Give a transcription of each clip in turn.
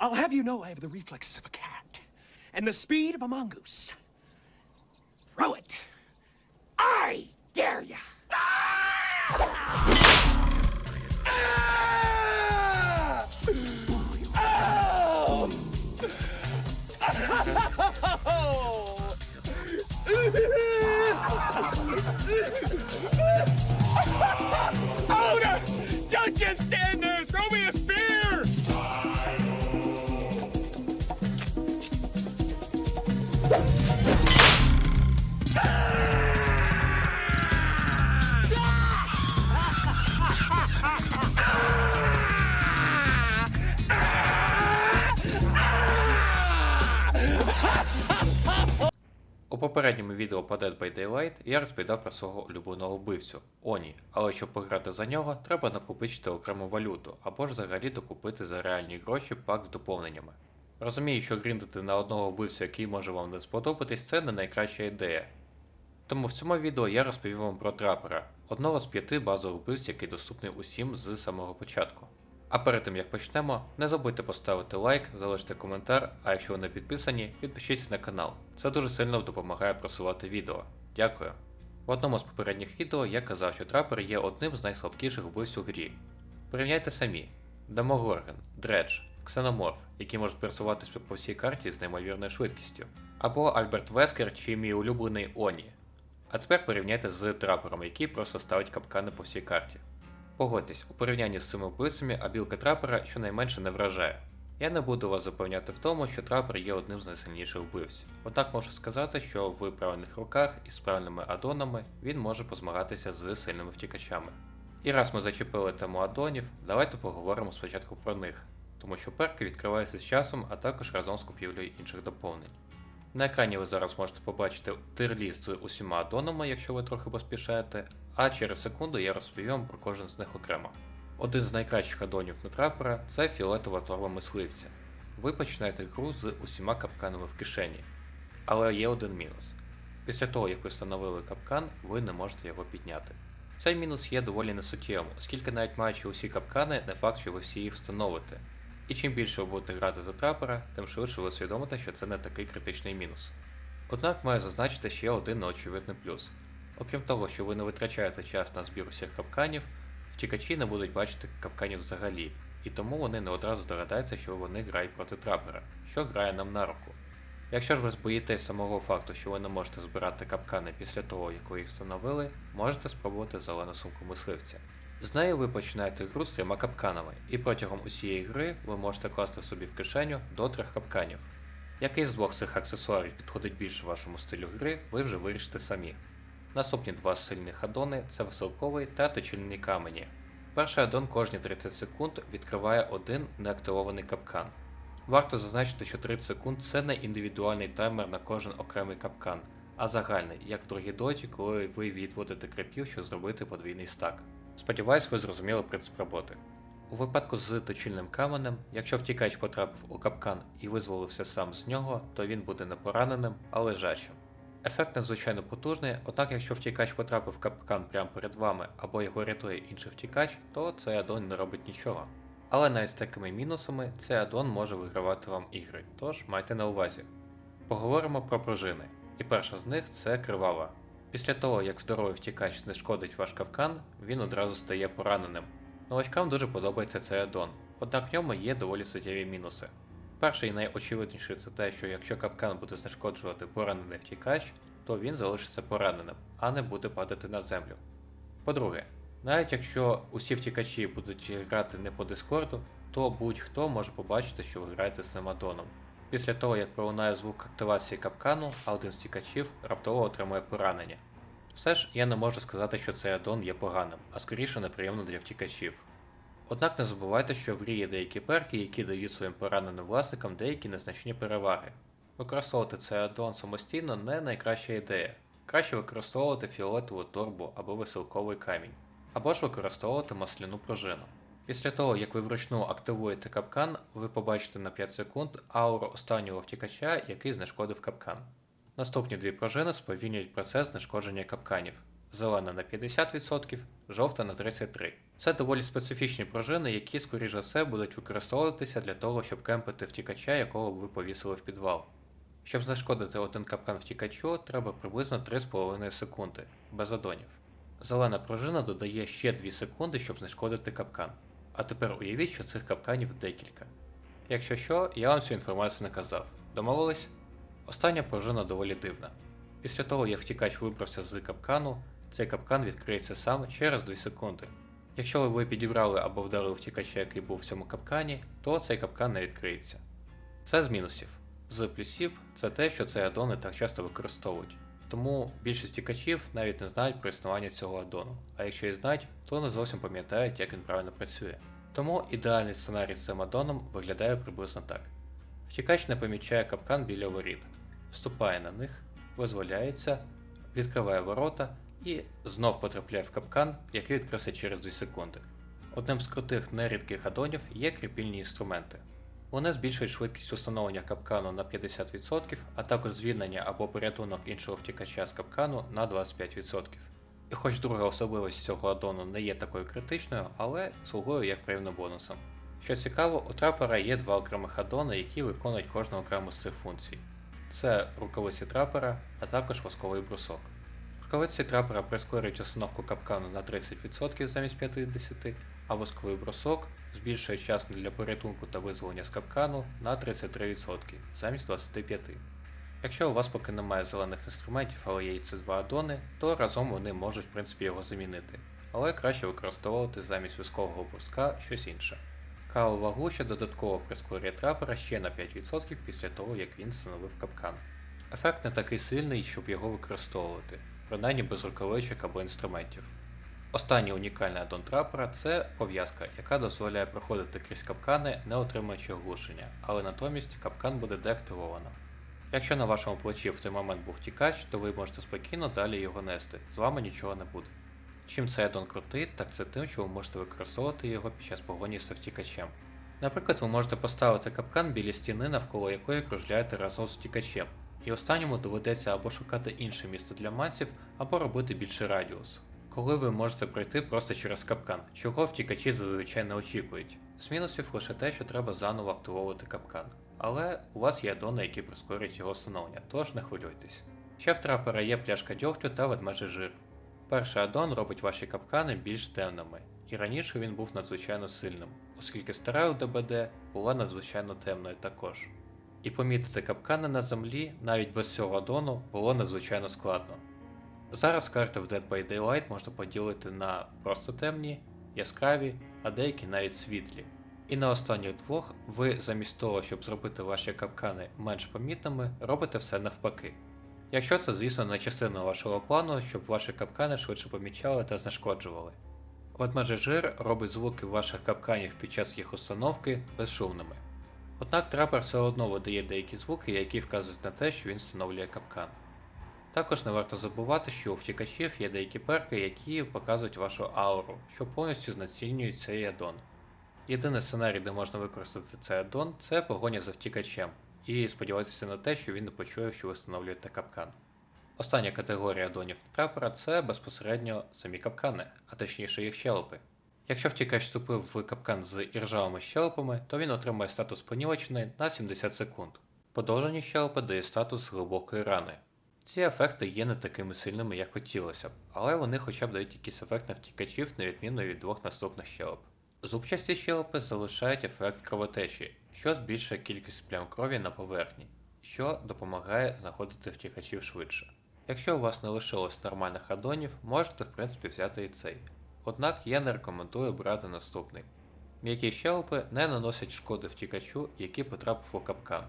I'll have you know I have the reflexes of a cat and the speed of a mongoose. Throw it. I dare ya. Oda! Don't just stand there! Попередньому відео по Dead by Daylight я розповідав про свого улюбленого вбивцю Оні, але щоб пограти за нього, треба накопичити окрему валюту або ж взагалі докупити за реальні гроші пак з доповненнями. Розумію, що гріндити на одного вбивцю, який може вам не сподобатись, це не найкраща ідея. Тому в цьому відео я розповім вам про трапера, одного з п'яти базових вбивць, який доступний усім з самого початку. А перед тим як почнемо, не забудьте поставити лайк, залишити коментар, а якщо ви не підписані, підпишіться на канал. Це дуже сильно допомагає просувати відео. Дякую. В одному з попередніх відео я казав, що трапер є одним з найслабкіших вбивць у грі. Порівняйте самі: Дамогорген, Дредж, Ксеноморф, які можуть пересуватися по всій карті з неймовірною швидкістю, або Альберт Вескер чи мій улюблений Оні. А тепер порівняйте з трапером, який просто ставить капкани по всій карті. Погодьтесь, у порівнянні з цими вбивцями абілка трапера щонайменше не вражає. Я не буду вас запевняти в тому, що трапер є одним з найсильніших вбивців. Однак можу сказати, що в правильних руках і з правильними адонами він може позмагатися з сильними втікачами. І раз ми зачепили тему адонів, давайте поговоримо спочатку про них, тому що перки відкриваються з часом, а також разом з купівлею інших доповнень. На екрані ви зараз можете побачити тир-ліст з усіма адонами, якщо ви трохи поспішаєте, а через секунду я розповім про кожен з них окремо. Один з найкращих адонів на трапера це фіолетова торба мисливця. Ви починаєте гру з усіма капканами в кишені. Але є один мінус. Після того, як ви встановили капкан, ви не можете його підняти. Цей мінус є доволі несуттєвим, оскільки навіть маючи усі капкани, не факт, що ви всі їх встановите. І чим більше ви будете грати за трапера, тим швидше ви усвідомите, що це не такий критичний мінус. Однак маю зазначити ще один неочевидний плюс. Окрім того, що ви не витрачаєте час на збір усіх капканів, втікачі не будуть бачити капканів взагалі, і тому вони не одразу здогадаються, що вони грають проти трапера, що грає нам на руку. Якщо ж ви боїтесь самого факту, що ви не можете збирати капкани після того, як ви їх встановили, можете спробувати зелену сумку мисливця. З нею ви починаєте гру з трьома капканами, і протягом усієї гри ви можете класти собі в кишеню до трьох капканів. Який з двох цих аксесуарів підходить більше вашому стилю гри, ви вже вирішите самі. Наступні два сильних адони це веселковий та точильні камені. Перший аддон кожні 30 секунд відкриває один неактивований капкан. Варто зазначити, що 30 секунд це не індивідуальний таймер на кожен окремий капкан, а загальний, як в другій доті, коли ви відводите крипів, щоб зробити подвійний стак. Сподіваюсь, ви зрозуміли принцип роботи. У випадку з точильним каменем, якщо втікач потрапив у капкан і визволився сам з нього, то він буде не пораненим, а лежачим. Ефект надзвичайно потужний, однак якщо втікач потрапив в капкан прямо перед вами або його рятує інший втікач, то цей аддон не робить нічого. Але навіть з такими мінусами цей аддон може вигравати вам ігри, тож майте на увазі. Поговоримо про пружини. І перша з них це кривава. Після того, як здоровий втікач знешкодить ваш капкан, він одразу стає пораненим. Новачкам дуже подобається цей аддон, однак в ньому є доволі суттєві мінуси. Перший і найочевидніший це те, що якщо капкан буде знешкоджувати поранений втікач, то він залишиться пораненим, а не буде падати на землю. По-друге, навіть якщо усі втікачі будуть грати не по дискорду, то будь-хто може побачити, що ви граєте з цим аддоном. Після того, як пролунає звук активації капкану, а один з втікачів раптово отримує поранення. Все ж я не можу сказати, що цей аддон є поганим, а скоріше неприємно для втікачів. Однак не забувайте, що в грі є деякі перки, які дають своїм пораненим власникам деякі незначні переваги. Використовувати цей аддон самостійно не найкраща ідея. Краще використовувати фіолетову торбу або веселковий камінь, або ж використовувати масляну пружину. Після того, як ви вручну активуєте капкан, ви побачите на 5 секунд ауру останнього втікача, який знешкодив капкан. Наступні дві пружини сповільнюють процес знешкодження капканів. Зелена на 50%, жовта на 33%. Це доволі специфічні пружини, які, скоріш за все, будуть використовуватися для того, щоб кемпити втікача, якого ви повісили в підвал. Щоб знешкодити один капкан втікачу, треба приблизно 3,5 секунди, без адонів. Зелена пружина додає ще 2 секунди, щоб знешкодити капкан. А тепер уявіть, що цих капканів декілька. Якщо що, я вам цю інформацію не казав. Домовились? Остання пружина доволі дивна. Після того, як втікач вибрався з капкану, цей капкан відкриється сам через 2 секунди. Якщо ви підібрали або вдарили втікача, який був в цьому капкані, то цей капкан не відкриється. Це з мінусів. З плюсів це те, що цей аддон так часто використовують. Тому більшість тікачів навіть не знають про існування цього аддону, а якщо і знають, то не зовсім пам'ятають, як він правильно працює. Тому ідеальний сценарій з цим аддоном виглядає приблизно так: втікач не помічає капкан біля воріт, вступає на них, визволяється, відкриває ворота і знов потрапляє в капкан, який відкрився через 2 секунди. Одним з крутих нерідких аддонів є кріпільні інструменти. Вони збільшують швидкість установлення капкану на 50%, а також звільнення або порятунок іншого втікача з капкану на 25%. І хоч друга особливість цього аддону не є такою критичною, але слугує як приємним бонусом. Що цікаво, у трапера є два окремих аддони, які виконують кожну окрему з цих функцій. Це рукавиці трапера, а також восковий брусок. Рукавиці трапера прискорюють установку капкану на 30% замість 50%, а восковий брусок збільшує час для порятунку та визволення з капкану на 33% замість 25%. Якщо у вас поки немає зелених інструментів, але є ці два аддони, то разом вони можуть в принципі його замінити, але краще використовувати замість вискового бруска щось інше. Кавова гуща додатково прискорює трапера ще на 5% після того, як він встановив капкан. Ефект не такий сильний, щоб його використовувати, принаймні без рукавичок або інструментів. Останній унікальний аддон трапера це пов'язка, яка дозволяє проходити крізь капкани, не отримуючи оглушення, але натомість капкан буде деактивовано. Якщо на вашому плечі в той момент був тікач, то ви можете спокійно далі його нести, з вами нічого не буде. Чим цей аддон крутий, так це тим, що ви можете використовувати його під час погоні за втікачем. Наприклад, ви можете поставити капкан біля стіни, навколо якої кружляєте разом з втікачем, і останньому доведеться або шукати інше місце для манців, або робити більший радіус. Коли ви можете пройти просто через капкан, чого втікачі зазвичай не очікують. З мінусів лише те, що треба заново активовувати капкан. Але у вас є аддони, які прискорюють його встановлення, тож не хвилюйтесь. Ще в трапера є пляшка дьогтю та ведмежий жир. Перший аддон робить ваші капкани більш темними, і раніше він був надзвичайно сильним, оскільки стара УДБД була надзвичайно темною також. І помітити капкани на землі навіть без цього аддону було надзвичайно складно. Зараз карти в Dead by Daylight можна поділити на просто темні, яскраві, а деякі навіть світлі. І на останніх двох ви замість того, щоб зробити ваші капкани менш помітними, робите все навпаки. Якщо це, звісно, не частина вашого плану, щоб ваші капкани швидше помічали та знешкоджували. Ведмежий жир робить звуки ваших капканів під час їх установки безшумними. Однак трапер все одно видає деякі звуки, які вказують на те, що він встановлює капкан. Також не варто забувати, що у втікачів є деякі перки, які показують вашу ауру, що повністю знецінюють цей аддон. Єдиний сценарій, де можна використати цей аддон, це погоня за втікачем, і сподіватися на те, що він не почує, що ви встановлюєте капкан. Остання категорія аддонів трапера це безпосередньо самі капкани, а точніше їх щелепи. Якщо втікач вступив в капкан з іржавими щелепами, то він отримає статус понівечений на 70 секунд. Подовжені щелепи дає статус глибокої рани. Ці ефекти є не такими сильними, як хотілося б, але вони хоча б дають якийсь ефект на втікачів, на відміну від двох наступних щелеп. Зубчасті щелепи залишають ефект кровотечі, що збільшує кількість плям крові на поверхні, що допомагає знаходити втікачів швидше. Якщо у вас не лишилось нормальних аддонів, можете в принципі взяти і цей. Однак я не рекомендую брати наступний. М'які щелепи не наносять шкоди втікачу, який потрапив у капкан,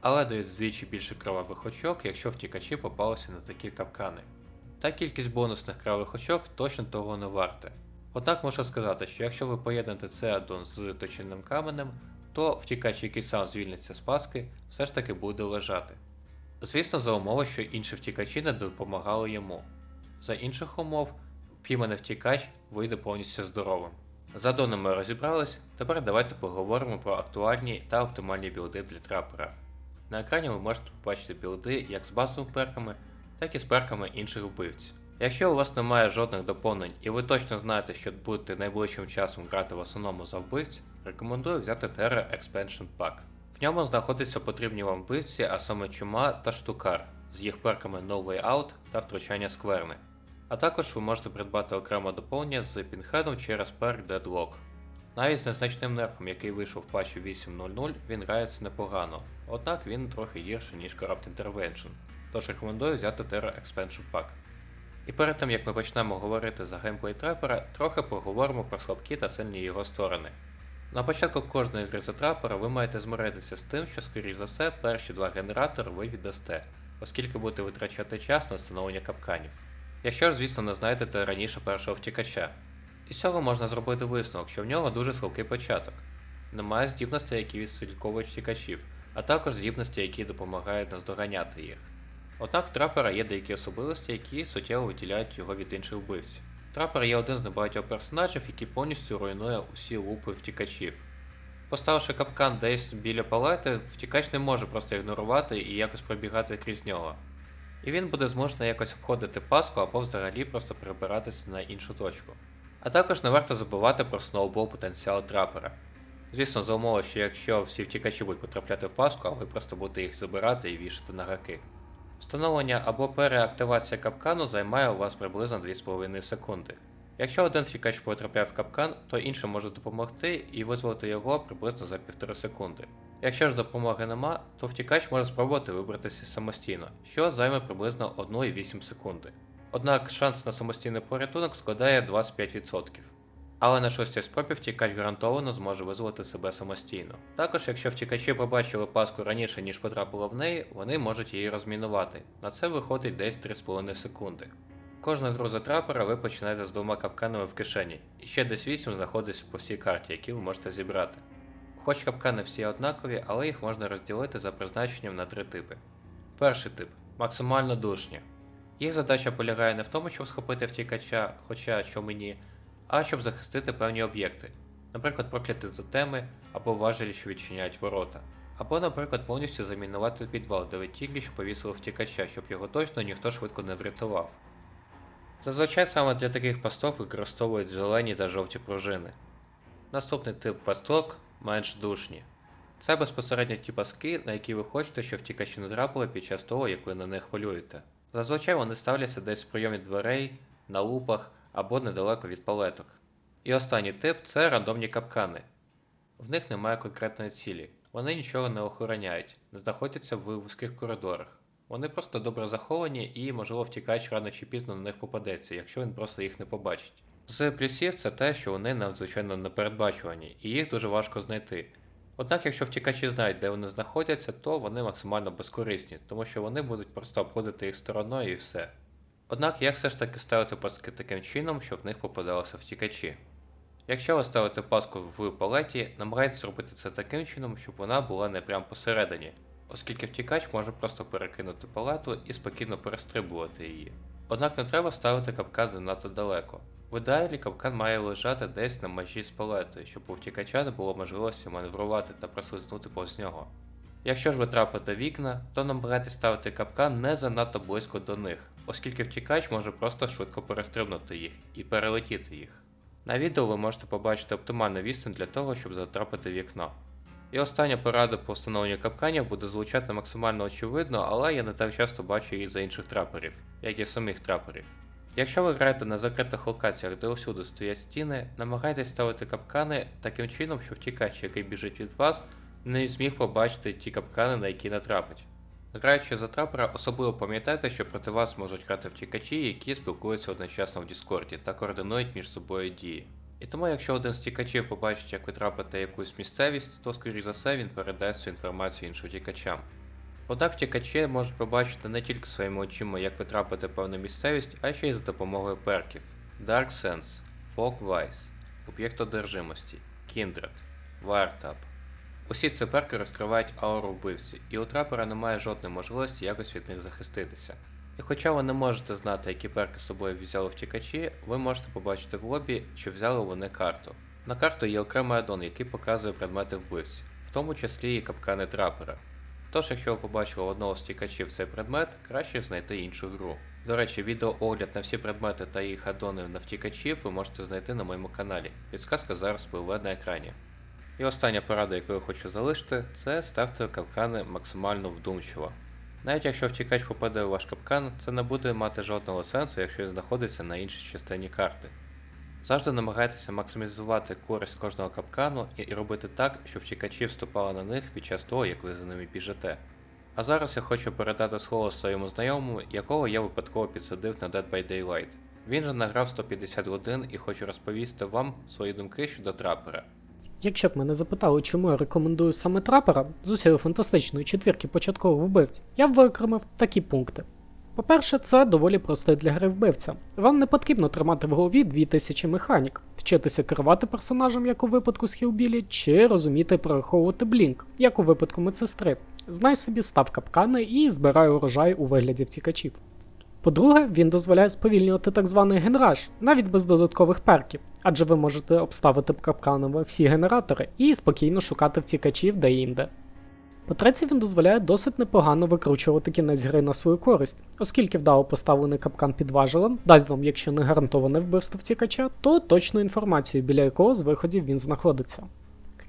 але дають вдвічі більше кровавих очок, якщо втікачі попалися на такі капкани. Та кількість бонусних кровавих очок точно того не варте. Однак можу сказати, що якщо ви поєднаєте цей аддон з точильним каменем, то втікач, який сам звільниться з паски, все ж таки буде лежати. Звісно, за умови, що інші втікачі не допомагали йому. За інших умов, пійманий втікач вийде повністю здоровим. З аддонами розібрались, тепер давайте поговоримо про актуальні та оптимальні білди для трапера. На екрані ви можете побачити білди як з базовими перками, так і з перками інших вбивць. Якщо у вас немає жодних доповнень і ви точно знаєте, що будете найближчим часом грати в основному за вбивць, рекомендую взяти Terra Expansion Pack. В ньому знаходяться потрібні вам вбивці, а саме чума та штукар з їх перками No Way Out та втручання скверни. А також ви можете придбати окремо доповнення з пінхедом через перк Deadlock. Навіть з незначним нерфом, який вийшов в патчі 8.0.0, він грається непогано, однак він трохи гірший, ніж Corrupt Intervention, тож рекомендую взяти Terra Expansion Pack. І перед тим як ми почнемо говорити за геймплей трапера, трохи поговоримо про слабкі та сильні його сторони. На початку кожної гри за трапера ви маєте змиритися з тим, що, скоріш за все, перші два генератори ви віддасте, оскільки будете витрачати час на встановлення капканів. Якщо ж, звісно, не знайдете раніше першого втікача. Із цього можна зробити висновок, що в нього дуже слабкий початок. Немає здібностей, які відслідковують втікачів, а також здібностей, які допомагають наздоганяти їх. Однак в трапера є деякі особливості, які суттєво виділяють його від інших вбивців. Трапер є один з небагатьох персонажів, який повністю руйнує усі лупи втікачів. Поставивши капкан десь біля палети, втікач не може просто ігнорувати і якось пробігати крізь нього. І він буде змушений якось обходити паску або взагалі просто перебиратися на іншу точку. А також не варто забувати про сноубол потенціал трапера. Звісно, за умови, що якщо всі втікачі будуть потрапляти в паску, а ви просто будете їх забирати і вішати на раки. Встановлення або переактивація капкану займає у вас приблизно 2,5 секунди. Якщо один втікач потрапляє в капкан, то інший може допомогти і визволити його приблизно за 1,5 секунди. Якщо ж допомоги нема, то втікач може спробувати вибратися самостійно, що займе приблизно 1,8 секунди. Однак шанс на самостійний порятунок складає 25%. Але на шостій спробі втікач гарантовано зможе визволити себе самостійно. Також, якщо втікачі побачили паску раніше, ніж потрапило в неї, вони можуть її розмінувати. На це виходить десь 3,5 секунди. Кожну гру за трапера ви починаєте з двома капканами в кишені, і ще десь 8 знаходиться по всій карті, які ви можете зібрати. Хоч капкани всі однакові, але їх можна розділити за призначенням на три типи. Перший тип максимально душні. Їх задача полягає не в тому, щоб схопити втікача, хоча що мені, а щоб захистити певні об'єкти, наприклад, прокляті тотеми або важелі, що відчиняють ворота. Або, наприклад, повністю замінувати підвал, де ви тільки що повісили втікача, щоб його точно ніхто швидко не врятував. Зазвичай саме для таких пасток використовують зелені та жовті пружини. Наступний тип пасток менш душні. Це безпосередньо ті паски, на які ви хочете, щоб втікачі не трапили під час того, як ви на них полюєте. Зазвичай вони ставляться десь в прийомі дверей, на лупах або недалеко від палеток. І останній тип це рандомні капкани. В них немає конкретної цілі, вони нічого не охороняють, не знаходяться в вузьких коридорах. Вони просто добре заховані і, можливо, втікач рано чи пізно на них попадеться, якщо він просто їх не побачить. З плюсів це те, що вони надзвичайно непередбачувані, і їх дуже важко знайти. Однак, якщо втікачі знають, де вони знаходяться, то вони максимально безкорисні, тому що вони будуть просто обходити їх стороною і все. Однак як все ж таки ставити паски таким чином, щоб в них попадалися втікачі? Якщо ви ставите паску в палеті, намагайтесь зробити це таким чином, щоб вона була не прямо посередині, оскільки втікач може просто перекинути палету і спокійно перестрибувати її. Однак не треба ставити капкан занадто далеко. В ідеалі капкан має лежати десь на межі з палетою, щоб у втікача не було можливості маневрувати та прослизнути повз нього. Якщо ж ви трапите вікна, то намагайтесь ставити капкан не занадто близько до них, оскільки втікач може просто швидко перестрибнути їх і перелетіти їх. На відео ви можете побачити оптимальну відстань для того, щоб затрапити вікно. І остання порада по встановленню капканів буде звучати максимально очевидно, але я не так часто бачу її за інших траперів, як і самих траперів. Якщо ви граєте на закритих локаціях, де усюди стоять стіни, намагайтесь ставити капкани таким чином, щоб втікач, який біжить від вас, не зміг побачити ті капкани, на які натрапить. Граючи за трапера, особливо пам'ятайте, що проти вас можуть грати втікачі, які спілкуються одночасно в Діскорді та координують між собою дії. І тому, якщо один з втікачів побачить, як ви трапите якусь місцевість, то скоріш за все він передасть цю інформацію іншим втікачам. Однак втікачі можуть побачити не тільки своїми очима, як ви трапите в певну місцевість, а ще й за допомогою перків Dark Sense, Fog Vice, Об'єкт одержимості, Kindred, Wiretap. Усі ці перки розкривають ауру вбивці, і у трапера немає жодної можливості якось від них захиститися. І хоча ви не можете знати, які перки з собою взяли втікачі, ви можете побачити в лобі, що взяли вони карту. На карту є окремий аддон, який показує предмети вбивці, в тому числі і капкани трапера. Тож, якщо ви побачили одного з втікачів цей предмет, краще знайти іншу гру. До речі, відеоогляд на всі предмети та їх адони на втікачів ви можете знайти на моєму каналі. Підсказка зараз спливе на екрані. І остання порада, яку я хочу залишити, це ставте капкани максимально вдумчиво. Навіть якщо втікач попаде у ваш капкан, це не буде мати жодного сенсу, якщо він знаходиться на іншій частині карти. Завжди намагайтеся максимізувати користь кожного капкану і робити так, щоб втікачі вступали на них під час того, як ви за ними біжите. А зараз я хочу передати слово своєму знайомому, якого я випадково підсадив на Dead by Daylight. Він же награв 150 годин і хочу розповісти вам свої думки щодо трапера. Якщо б мене запитали, чому я рекомендую саме трапера з усієї фантастичної четвірки початкових вбивць, я б виокремив такі пункти. По-перше, це доволі простий для гри вбивця. Вам не потрібно тримати в голові 2000 механік, вчитися керувати персонажем, як у випадку з Хілбілі, чи розуміти перераховувати блінк, як у випадку медсестри. Знай собі став капкани і збирай урожай у вигляді втікачів. По-друге, він дозволяє сповільнювати так званий генраж, навіть без додаткових перків, адже ви можете обставити капканами всі генератори і спокійно шукати втікачів де-інде. По-третє, він дозволяє досить непогано викручувати кінець гри на свою користь, оскільки вдало поставлений капкан під важелем дасть вам, якщо не гарантоване вбивство втікача, то точну інформацію, біля якого з виходів він знаходиться.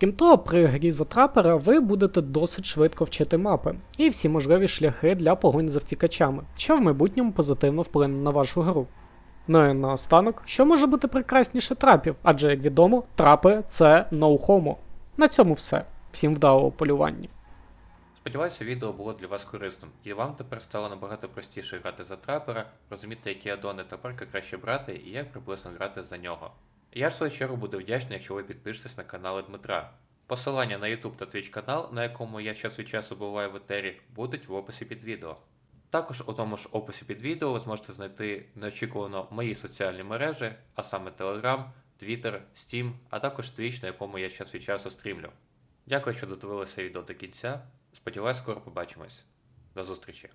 Крім того, при грі за трапера ви будете досить швидко вчити мапи і всі можливі шляхи для погонь за втікачами, що в майбутньому позитивно вплине на вашу гру. Ну і наостанок, що може бути прекрасніше трапів, адже, як відомо, трапи це no-homo. На цьому все. Всім вдалого полювання. Сподіваюся, відео було для вас корисним, і вам тепер стало набагато простіше грати за трапера, розуміти, які адони та перки краще брати і як приблизно грати за нього. Я ж свою чергу буду вдячний, якщо ви підпишетесь на канали Дмитра. Посилання на YouTube та Twitch канал, на якому я час від часу буваю в етері, будуть в описі під відео. Також у тому ж описі під відео ви зможете знайти неочікувано мої соціальні мережі, а саме Telegram, Twitter, Steam, а також Twitch, на якому я час від часу стрімлю. Дякую, що додивилися відео до кінця. Сподіваюсь, скоро побачимось. До зустрічі!